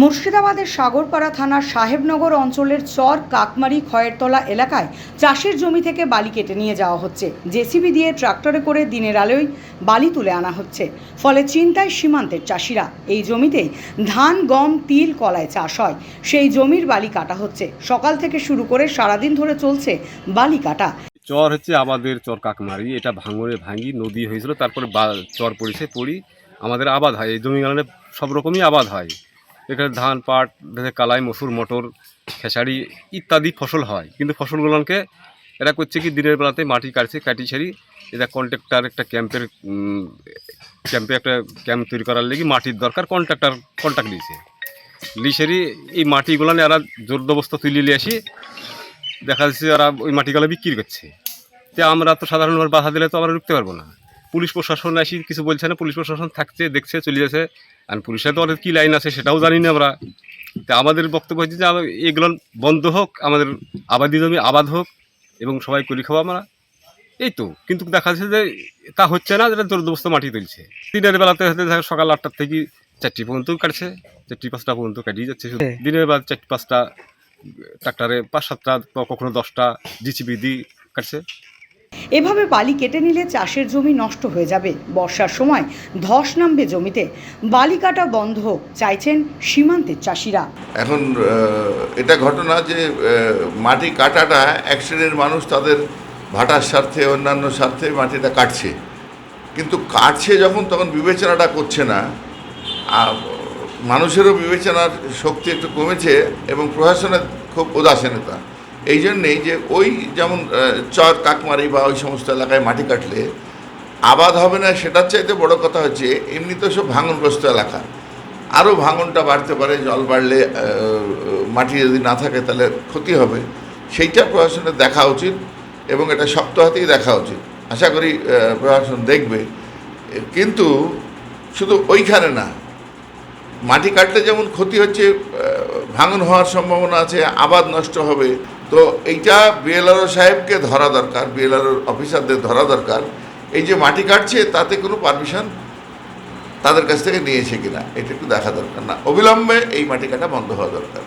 মুর্শিদাবাদের সাগরপাড়া থানার সাহেবনগর অঞ্চলের চর কাকমারি খয়েরতলা এলাকায় চাষের জমি থেকে বালি কেটে নিয়ে যাওয়া হচ্ছে। জেসিবি দিয়ে ট্রাক্টরে করে দিনের আলোয় বালি তুলে আনা হচ্ছে। ফলে চিন্তায় সীমান্তের চাষিরা। এই জমিতেই ধান, গম, তিল কলায় চাষ হয়। সেই জমির বালি কাটা হচ্ছে। সকাল থেকে শুরু করে সারাদিন ধরে চলছে বালি কাটা। চর হচ্ছে আমাদের চর কাকমারি। এটা ভাঙরে ভাঙি, নদী হয়েছিল, তারপরে চর পড়েছে, পড়ি আমাদের আবাদ হয়। এই জমিগুলো সব রকমই আবাদ হয়। এখানে ধান, পাট কালাই, মসুর, মটর, খেসারি ইত্যাদি ফসল হয়। কিন্তু ফসলগুলোকে এরা করছে কি, দিনের বেলাতে মাটি কাটছে, কাটি সারি এটা কন্ট্রাক্টর একটা ক্যাম্পের ক্যাম্পে একটা ক্যাম্প তৈরি করার লেগে মাটির দরকার কন্ট্রাক্টর কন্ট্রাক্ট দিয়েছে। লিসেরি এই মাটিগুলো এরা জোর দবস্ত তুলে নিয়ে আসি। দেখা যাচ্ছে ওরা ওই মাটিগুলো বিক্রি করছে। তো আমরা তো সাধারণভাবে বাধা দিলে তো আমরা রুখতে পারব না। পুলিশ প্রশাসন আসি কিছু বলছে না পুলিশ প্রশাসন থাকছে দেখছে চলে যাচ্ছে। আর পুলিশের তো ওদের কী লাইন আছে সেটাও জানি না আমরা। তা আমাদের বক্তব্য হচ্ছে যে এগুলো বন্ধ হোক আমাদের আবাদি জমি আবাদ হোক এবং সবাই করি খাওয়া আমরা। এই তো কিন্তু দেখা যাচ্ছে যে তা হচ্ছে না যেটা জোরদবস্ত মাটি তুলছে। দিনের বেলাতে হতে সকাল আটটার থেকে চারটি পর্যন্ত কাটছে চারটি পাঁচটা পর্যন্ত কাটিয়ে যাচ্ছে দিনের বেলা চারটি পাঁচটা ট্রাক্টরে পাঁচ সাতটা কখনো দশটা জিসিবি দিয়ে কাটছে। এভাবে বালি কেটে নিলে চাষের জমি নষ্ট হয়ে যাবে। বর্ষার সময় ধস নামবে জমিতে। বালি কাটা বন্ধ হোক চাইছেন সীমান্তের চাষিরা। এখন এটা ঘটনা যে মাটি কাটাটা এক শ্রেণির মানুষ তাদের ভাটার স্বার্থে, অন্যান্য স্বার্থে মাটিটা কাটছে। কিন্তু কাটছে যখন, তখন বিবেচনাটা করছে না। মানুষেরও বিবেচনার শক্তি একটু কমেছে এবং প্রশাসনের খুব উদাসীনতা। এই জন্যেই যে ওই যেমন চর, কাকমারি বা ওই সমস্ত এলাকায় মাটি কাটলে আবাদ হবে না, সেটার চাইতে বড় কথা হচ্ছে এমনি তো সব ভাঙনগ্রস্ত এলাকা। আরও ভাঙনটা বাড়তে পারে, জল বাড়লে মাটি যদি না থাকে তাহলে ক্ষতি হবে। সেইটা প্রশাসনের দেখা উচিত এবং এটা শক্ত হাতেই দেখা উচিত। আশা করি প্রশাসন দেখবে। কিন্তু শুধু ওইখানে না, মাটি কাটলে যেমন ক্ষতি হচ্ছে ভাঙন হওয়ার সম্ভাবনা আছে, আবাদ নষ্ট হবে তো এইটা বিএলআরও সাহেবকে ধরা দরকার বিএলআরও অফিসারদের ধরা দরকার। এই যে মাটি কাটছে, তাতে কোনো পারমিশন তাদের কাছ থেকে নিয়েছে কিনা, এটা একটু দেখা দরকার না। অবিলম্বে এই মাটি কাটা বন্ধ হওয়া দরকার।